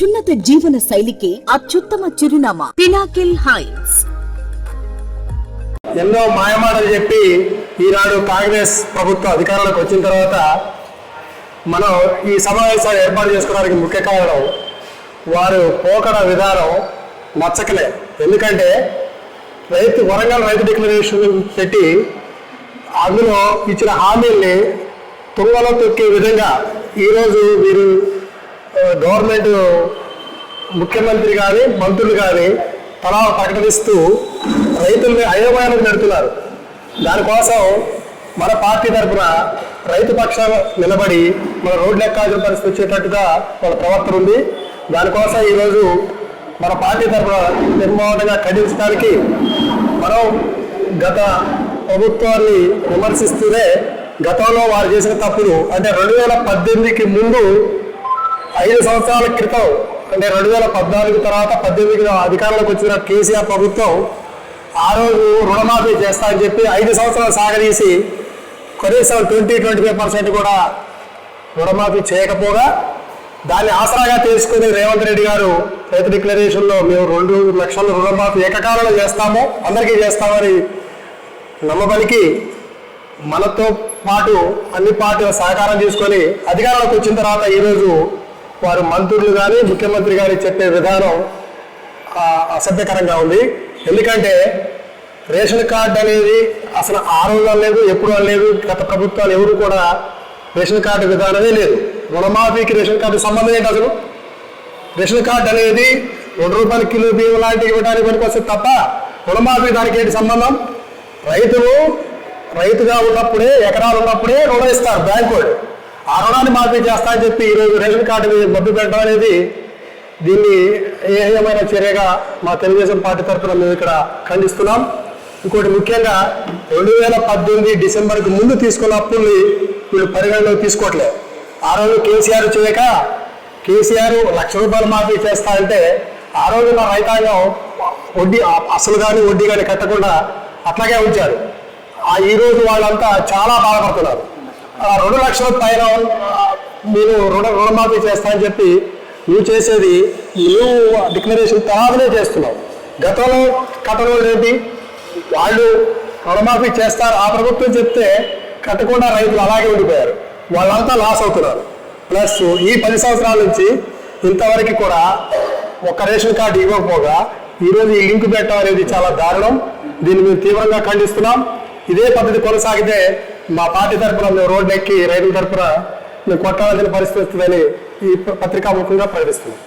అత్యున్నత జీవన శైలికి అత్యుత్తమ చిరునామా పినాకిల్ హైట్స్ ఎన్నో మాయమాటలు చెప్పి ఈనాడు కాంగ్రెస్ ప్రభుత్వ అధికారంలోకి వచ్చిన తర్వాత మనం ఈ సమావేశాలు ఏర్పాటు చేసుకోవడానికి ముఖ్య కారణం వారు పోకడ విధానం నచ్చకలే ఎందుకంటే రైతు వరంగల్ రైతు డిక్లరేషన్ పెట్టి అందులో ఇచ్చిన హామీల్ని తుంగలో తొక్కే విధంగా ఈరోజు వీరు గవర్నమెంట్ ముఖ్యమంత్రి కానీ మంత్రులు కానీ తలా ప్రకటిస్తూ రైతుల్ని అయోమయానికి పెడుతున్నారు దానికోసం మన పార్టీ తరఫున రైతు పక్షాన నిలబడి మన రోడ్లు ఎక్కాల్సిన పరిస్థితి వచ్చేటట్టుగా మన ప్రవర్తన ఉంది. దానికోసం ఈరోజు మన పార్టీ తరఫున నిర్మాణంగా ఖండించడానికి మనం గత ప్రభుత్వాన్ని విమర్శిస్తూనే గతంలో వారు చేసిన తప్పులు అంటే రెండు వేల పద్దెనిమిదికి ముందు ఐదు సంవత్సరాల క్రితం అంటే రెండు వేల పద్నాలుగు తర్వాత పద్దెనిమిదిలో అధికారంలోకి వచ్చిన కేసీఆర్ ప్రభుత్వం ఆ రోజు రుణమాఫీ చేస్తా అని చెప్పి ఐదు సంవత్సరాలు సాగదీసి కనీసం ట్వంటీ ట్వంటీ ఫైవ్ పర్సెంట్ కూడా రుణమాఫీ చేయకపోగా దాన్ని ఆసరాగా తీసుకుని రేవంత్ రెడ్డి గారు రైతు డిక్లరేషన్లో మేము రెండు లక్షల రుణమాఫీ ఏకకాలంలో చేస్తాము అందరికీ చేస్తామని నమ్మబలికి మనతో పాటు అన్ని పార్టీల సహకారం తీసుకొని అధికారంలోకి వచ్చిన తర్వాత ఈరోజు వారు మంత్రులు కానీ ముఖ్యమంత్రి గారి చెప్పే విధానం అసభ్యకరంగా ఉంది. ఎందుకంటే రేషన్ కార్డు అనేది అసలు ఆ రోజు అనలేదు ఎప్పుడు అనలేదు గత ప్రభుత్వాలు ఎవరు కూడా రేషన్ కార్డు విధానమే లేదు. రుణమాఫీకి రేషన్ కార్డు సంబంధం ఏంటి అసలు? రేషన్ కార్డు అనేది రెండు రూపాయల కిలో బియ్యం లాంటివి ఇవ్వడానికి పనికొస్తే తప్ప రుణమాఫీ దానికి ఏంటి సంబంధం? రైతులు రైతుగా ఉన్నప్పుడే ఎకరాలు ఉన్నప్పుడే రుణం ఇస్తారు బ్యాంకు వాళ్ళు. ఆ రుణాన్ని మాఫీ చేస్తా అని చెప్పి ఈరోజు రేషన్ కార్డు మీద మబ్బు పెట్టడం అనేది దీన్ని ఏమైన చర్యగా మా తెలుగుదేశం పార్టీ తరఫున మేము ఇక్కడ ఖండిస్తున్నాం. ఇంకోటి ముఖ్యంగా రెండు వేల పద్దెనిమిది డిసెంబర్కి ముందు తీసుకున్న అప్పుల్ని వీళ్ళు పరిగణలోకి తీసుకోవట్లేదు ఆ రోజు కేసీఆర్ చేయక కేసీఆర్ లక్ష రూపాయలు మాఫీ చేస్తా అంటే ఆ రోజు మా రైతాంగం వడ్డీ అసలు కానీ వడ్డీ కానీ కట్టకుండా అట్లాగే ఉంచారు. ఆ ఈరోజు వాళ్ళంతా చాలా బాధపడుతున్నారు. రెండు లక్షల పైన మీరు రుణ రుణమాఫీ చేస్తా అని చెప్పి నువ్వు చేసేది నువ్వు డిక్లరేషన్ తర్వాతనే చేస్తున్నావు. గతంలో కథలో ఏంటి? వాళ్ళు రుణమాఫీ చేస్తారు. ఆ ప్రభుత్వం చెప్తే కట్టకుండా రైతులు అలాగే ఉండిపోయారు. వాళ్ళంతా లాస్ అవుతున్నారు. ప్లస్ ఈ పది సంవత్సరాల నుంచి ఇంతవరకు కూడా ఒక రేషన్ కార్డు ఇవ్వకపోగా ఈరోజు ఈ లింక్ పెట్టడం అనేది చాలా దారుణం. దీన్ని మేము తీవ్రంగా ఖండిస్తున్నాం. ఇదే పద్ధతి కొనసాగితే మా పార్టీ తరఫున మేము రోడ్డు ఎక్కి రైతుల తరఫున మేము కొట్టాల్సిన పరిస్థితి వస్తుందని ఈ పత్రికా ముఖంగా ప్రకటిస్తున్నాం.